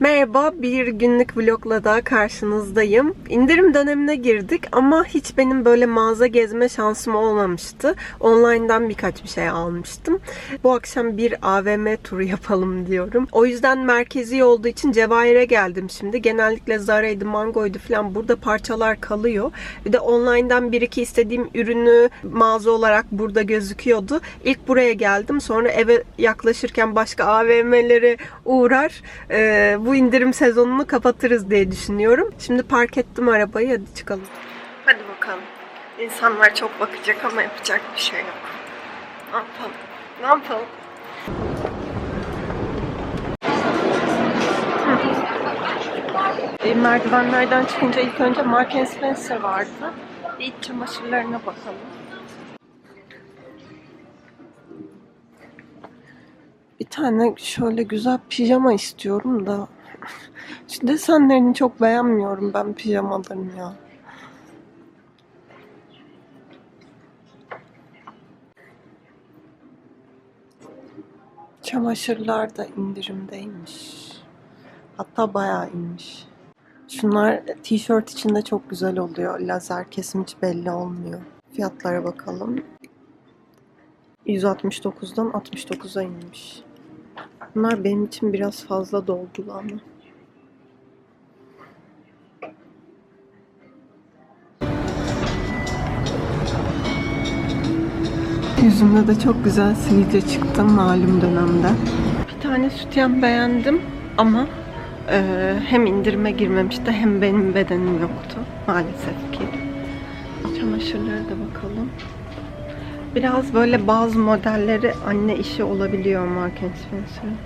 Merhaba, bir günlük vlogla daha karşınızdayım. İndirim dönemine girdik ama hiç benim böyle mağaza gezme şansım olmamıştı. Online'dan birkaç bir şey almıştım. Bu akşam bir AVM turu yapalım diyorum. O yüzden merkezi olduğu için Cevahir'e geldim şimdi. Genellikle Zara'ydı, Mango'ydu falan burada parçalar kalıyor. Bir de online'dan bir iki istediğim ürünü mağaza olarak burada gözüküyordu. İlk buraya geldim. Sonra eve yaklaşırken başka AVM'lere uğrar. Ee, bu indirim sezonunu kapatırız diye düşünüyorum. Şimdi park ettim arabayı. Hadi çıkalım. Hadi bakalım. İnsanlar çok bakacak ama yapacak bir şey yok. Ne yapalım? Ne yapalım? E, merdivenlerden çıkınca ilk önce Mark Spencer vardı. Bir iç çamaşırlarına bakalım. Bir tane şöyle güzel pijama istiyorum da şu desenlerini çok beğenmiyorum ben pijamaların ya. Çamaşırlar da indirimdeymiş. Hatta bayağı inmiş. Şunlar tişört içinde çok güzel oluyor. Lazer kesim hiç belli olmuyor. Fiyatlara bakalım. 169'dan 69'a inmiş. Bunlar benim için biraz fazla doldu ama. Yüzümde de çok güzel sivilce çıktı malum dönemde. Bir tane sütyen beğendim ama e, hem indirime girmemişti hem benim bedenim yoktu maalesef ki. Çamaşırlara da bakalım. Biraz böyle bazı modelleri anne işi olabiliyor Mark Spencer'ın.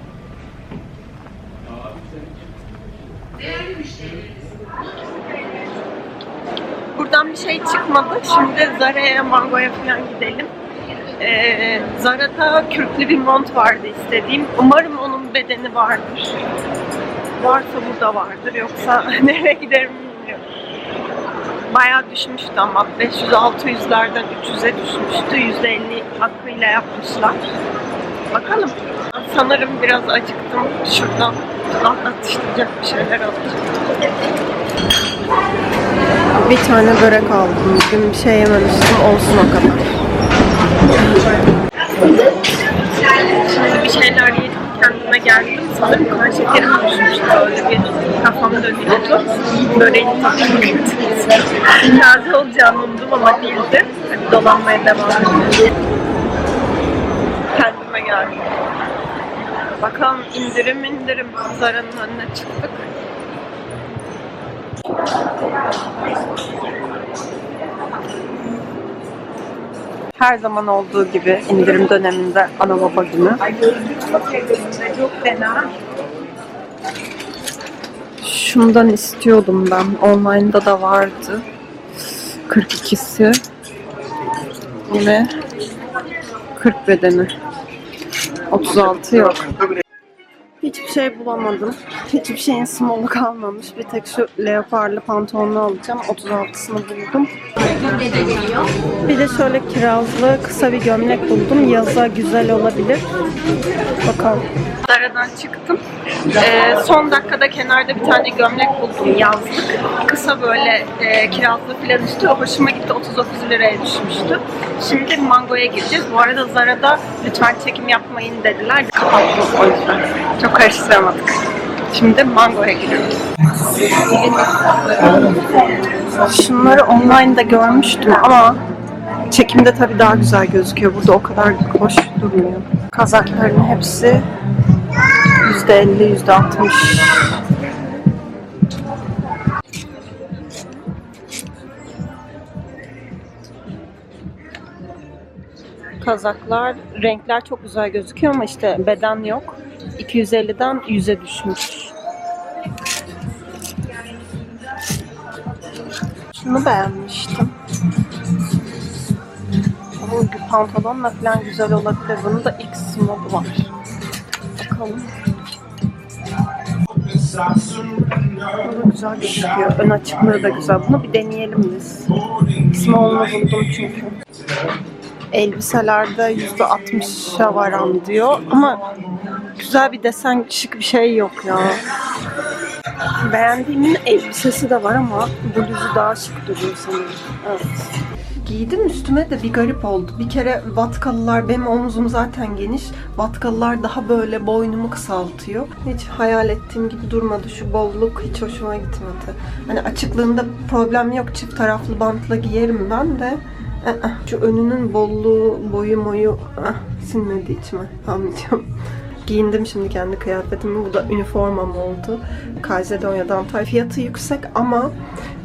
Buradan bir şey çıkmadı. Şimdi Zara'ya, Mango'ya falan gidelim. Ee, Zara'da kürklü bir mont vardı istediğim. Umarım onun bedeni vardır. Varsa burada vardır. Yoksa nereye giderim. Bayağı düşmüştü ama 500-600'lerden 300'e düşmüştü. %50 hakkıyla yapmışlar. Bakalım. Sanırım biraz acıktım. Şuradan atıştıracak bir şeyler alacağım. Bir tane börek aldım. Bugün bir şey yememiştim. Olsun o kadar. Şimdi bir şeyler yedim. Kendime geldim. Sanırım kan şekerim düşmüştü. Öyle bir kafam dönüyordu. Kötü. Taze olacağını umdum ama değildi. Hadi dolanmaya devam edelim. Kendime geldim. Bakalım indirim indirim. Zara'nın önüne çıktık. Her zaman olduğu gibi indirim döneminde ana baba günü. Çok fena. Şundan istiyordum ben. Online'da da vardı. 42'si. Yine 40 bedeni. 36 yok. Hiçbir şey bulamadım. Hiçbir şeyin small'u kalmamış. Bir tek şu leoparlı pantolonu alacağım. 36'sını buldum. Bir de şöyle kirazlı kısa bir gömlek buldum. Yaza güzel olabilir. Bakalım. Daradan çıktım. Ee, son dakikada kenarda bir tane gömlek buldum yazlık. Kısa böyle e, kirazlı filan üstü. O hoşuma gitti. 39 liraya düşmüştü. Şimdi Mango'ya gireceğiz. Bu arada Zara'da lütfen çekim yapmayın dediler. Kapattım o yüzden. Çok karıştıramadık. Şimdi Mango'ya giriyoruz. Şunları online'da görmüştüm ama çekimde tabii daha güzel gözüküyor. Burada o kadar hoş durmuyor. Kazakların hepsi %50, %60. Kazaklar, renkler çok güzel gözüküyor ama işte beden yok. 250'den 100'e düşmüş. Şunu beğenmiştim. Bu pantolonla falan güzel olabilir. Bunun da X small var. Bakalım. Bu güzel gözüküyor. Ön açıklığı da güzel. Bunu bir deneyelim biz. Small'unu buldum çünkü. Elbiselerde %60'a varan diyor ama güzel bir desen şık bir şey yok ya. Beğendiğimin elbisesi de var ama bluzu daha şık duruyor sanırım. Evet. Giydim üstüme de bir garip oldu. Bir kere vatkalılar, benim omzum zaten geniş. Vatkalılar daha böyle boynumu kısaltıyor. Hiç hayal ettiğim gibi durmadı. Şu bolluk hiç hoşuma gitmedi. Hani açıklığında problem yok. Çift taraflı bantla giyerim ben de. ı-ı, Şu önünün bolluğu, boyu moyu ah, sinmedi içime. Almayacağım. Giyindim şimdi kendi kıyafetimi. Bu da üniformam oldu. Kazedonya'dan tay. Fiyatı yüksek ama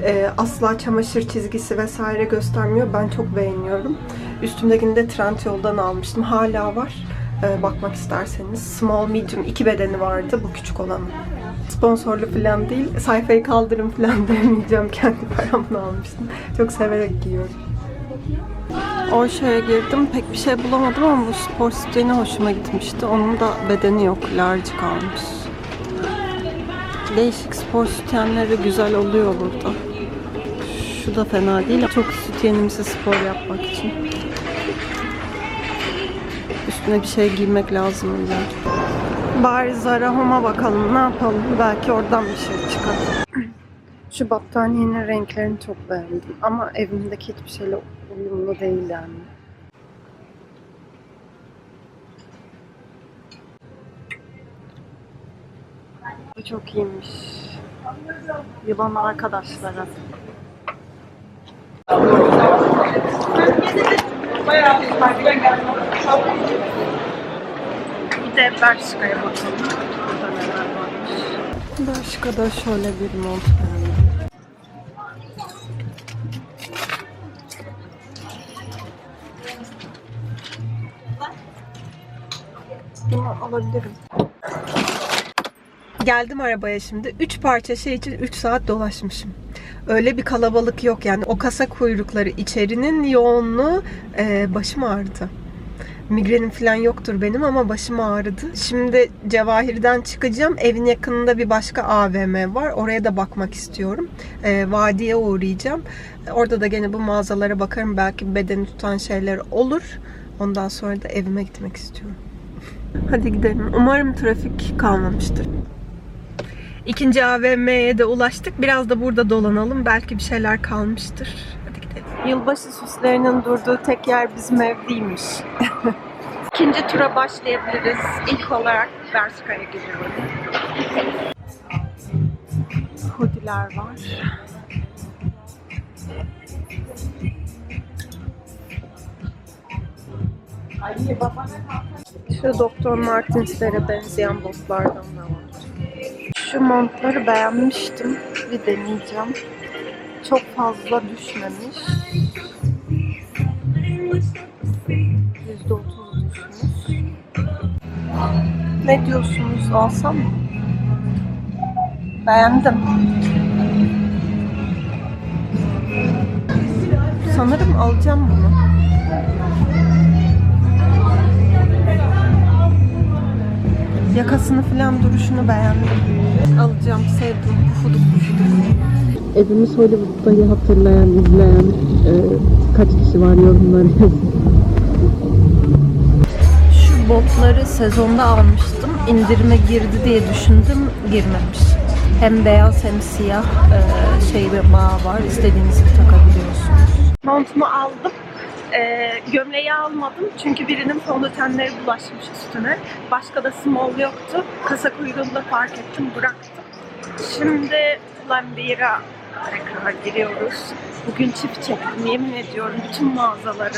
e, asla çamaşır çizgisi vesaire göstermiyor. Ben çok beğeniyorum. Üstümdekini de Trendyol'dan almıştım. Hala var. E, bakmak isterseniz. Small, medium iki bedeni vardı. Bu küçük olanı. Sponsorlu falan değil. Sayfayı kaldırın falan demeyeceğim. Kendi paramla almıştım. Çok severek giyiyorum. O şeye girdim. Pek bir şey bulamadım ama bu spor siteni hoşuma gitmişti. Onun da bedeni yok. Large kalmış. Değişik spor sütyenleri güzel oluyor burada. Şu da fena değil. Çok sütyenimsi spor yapmak için. Üstüne bir şey giymek lazım illa. Bari Zara bakalım. Ne yapalım? Belki oradan bir şey çıkar. Şu battaniyenin renklerini çok beğendim. Ama evimdeki hiçbir şeyle uyumlu değil yani. Bu çok iyiymiş. Yılan arkadaşlara. Bir de Bershka'ya bakalım. Bershka'da şöyle bir mont beğendim. Bunu alabilirim. Geldim arabaya şimdi. 3 parça şey için 3 saat dolaşmışım. Öyle bir kalabalık yok yani. O kasa kuyrukları içerinin yoğunluğu e, başım ağrıdı. Migrenim falan yoktur benim ama başım ağrıdı. Şimdi Cevahir'den çıkacağım. Evin yakınında bir başka AVM var. Oraya da bakmak istiyorum. E, vadiye uğrayacağım. Orada da gene bu mağazalara bakarım. Belki bedeni tutan şeyler olur. Ondan sonra da evime gitmek istiyorum. Hadi gidelim. Umarım trafik kalmamıştır. İkinci AVM'ye de ulaştık. Biraz da burada dolanalım. Belki bir şeyler kalmıştır. Hadi gidelim. Yılbaşı süslerinin durduğu tek yer bizim ev değilmiş. İkinci tura başlayabiliriz. İlk olarak Bershka'ya gidiyorum. Hoodiler var. Şu Doktor Martens'lere benzeyen botlardan da var. Şu montları beğenmiştim. Bir deneyeceğim. Çok fazla düşmemiş. %30 düşmüş. Ne diyorsunuz? Alsam mı? Beğendim. Sanırım alacağım bunu. Yakasını falan duruşunu beğendim. Alacağım, sevdim. Pufuduk pufuduk. Evimiz Hollywood'dayı hatırlayan, izleyen e, kaç kişi var yorumları yazın. Şu botları sezonda almıştım. İndirime girdi diye düşündüm. Girmemiş. Hem beyaz hem siyah e, şey bir bağ var. İstediğiniz gibi takabiliyorsunuz. Montumu aldım. E, gömleği almadım çünkü birinin fondötenleri bulaşmış üstüne. Başka da small yoktu. Kasa kuyruğunda fark ettim, bıraktım. Şimdi Lambiera tekrar giriyoruz. Bugün çift çektim yemin ediyorum bütün mağazaları.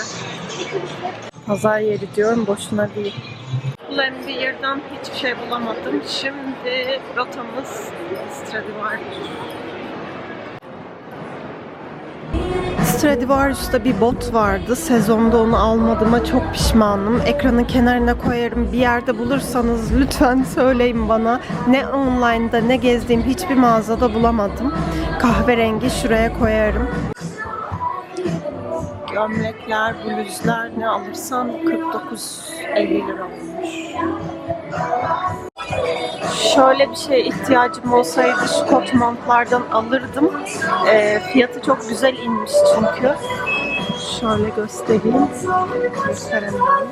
Pazar yeri diyorum boşuna değil. Lambier'dan hiçbir şey bulamadım. Şimdi rotamız Stradivarius. Stradivarius'ta bir bot vardı. Sezonda onu almadığıma çok pişmanım. Ekranın kenarına koyarım. Bir yerde bulursanız lütfen söyleyin bana. Ne online'da ne gezdiğim hiçbir mağazada bulamadım. Kahverengi şuraya koyarım. Gömlekler, bluzlar ne alırsan 49-50 lira olmuş. Şöyle bir şeye ihtiyacım olsaydı şu kot montlardan alırdım. Ee, fiyatı çok güzel inmiş çünkü. Şöyle göstereyim. Gösteremiyorum.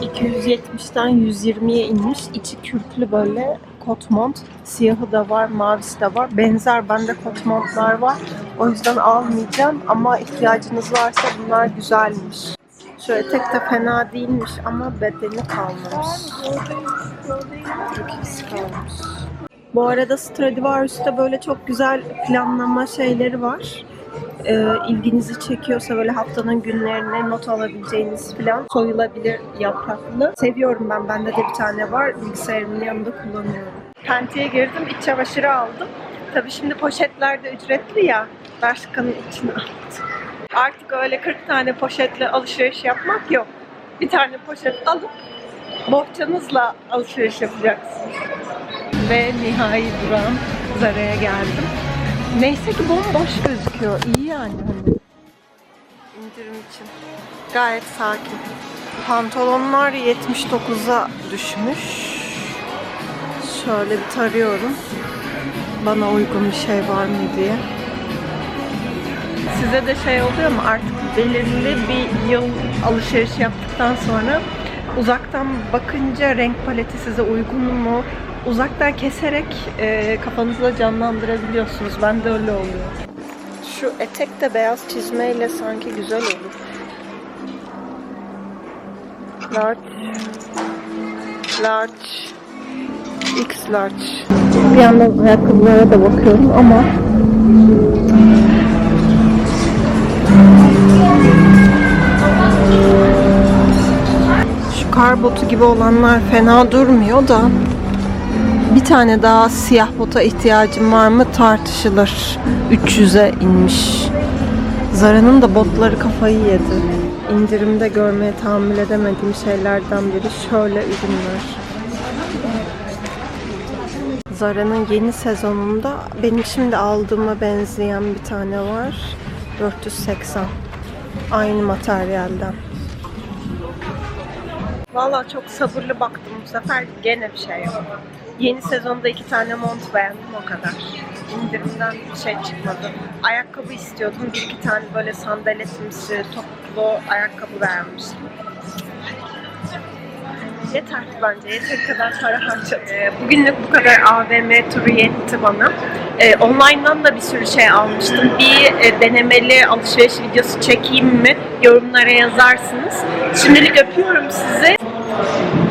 270'ten 120'ye inmiş. İçi kürklü böyle kot mont. Siyahı da var, mavisi de var. Benzer bende kot montlar var. O yüzden almayacağım ama ihtiyacınız varsa bunlar güzelmiş. Şöyle tek de fena değilmiş ama bedeni kalmamış. Türkiye'si kalmış. Bu arada Stradivarius'ta böyle çok güzel planlama şeyleri var. Ee, ilginizi çekiyorsa böyle haftanın günlerine not alabileceğiniz falan soyulabilir yapraklı. Seviyorum ben. Bende de bir tane var. Bilgisayarımın yanında kullanıyorum. Penti'ye girdim. iç çamaşırı aldım. Tabii şimdi poşetler de ücretli ya. Bershka'nın içine aldım. Artık öyle 40 tane poşetle alışveriş yapmak yok. Bir tane poşet alıp bohçanızla alışveriş yapacaksınız. Ve nihai durağım Zara'ya geldim. Neyse ki bomboş gözüküyor. İyi yani. İndirim için. Gayet sakin. Pantolonlar 79'a düşmüş. Şöyle bir tarıyorum. Bana uygun bir şey var mı diye. Size de şey oluyor mu artık belirli bir yıl alışveriş yaptıktan sonra uzaktan bakınca renk paleti size uygun mu? Uzaktan keserek e, kafanızda canlandırabiliyorsunuz. Ben de öyle oluyor. Şu etek de beyaz çizmeyle sanki güzel olur. Large. Large. X large. Bir yandan ayakkabılara da bakıyorum ama kar botu gibi olanlar fena durmuyor da bir tane daha siyah bota ihtiyacım var mı tartışılır. 300'e inmiş. Zara'nın da botları kafayı yedi. İndirimde görmeye tahammül edemediğim şeylerden biri şöyle ürünler. Zara'nın yeni sezonunda benim şimdi aldığıma benzeyen bir tane var. 480. Aynı materyalden. Valla çok sabırlı baktım bu sefer gene bir şey yok. Yeni sezonda iki tane mont beğendim o kadar. İndirimden bir şey çıkmadı. Ayakkabı istiyordum. Bir iki tane böyle sandaletimsi, topuklu ayakkabı beğenmiştim. Yeter bence. Yeteri kadar para harcadım. Ee, bugünlük bu kadar AVM turu yetti bana. Ee, online'dan da bir sürü şey almıştım. Bir e, denemeli alışveriş videosu çekeyim mi? Yorumlara yazarsınız. Şimdilik öpüyorum sizi. Thank you.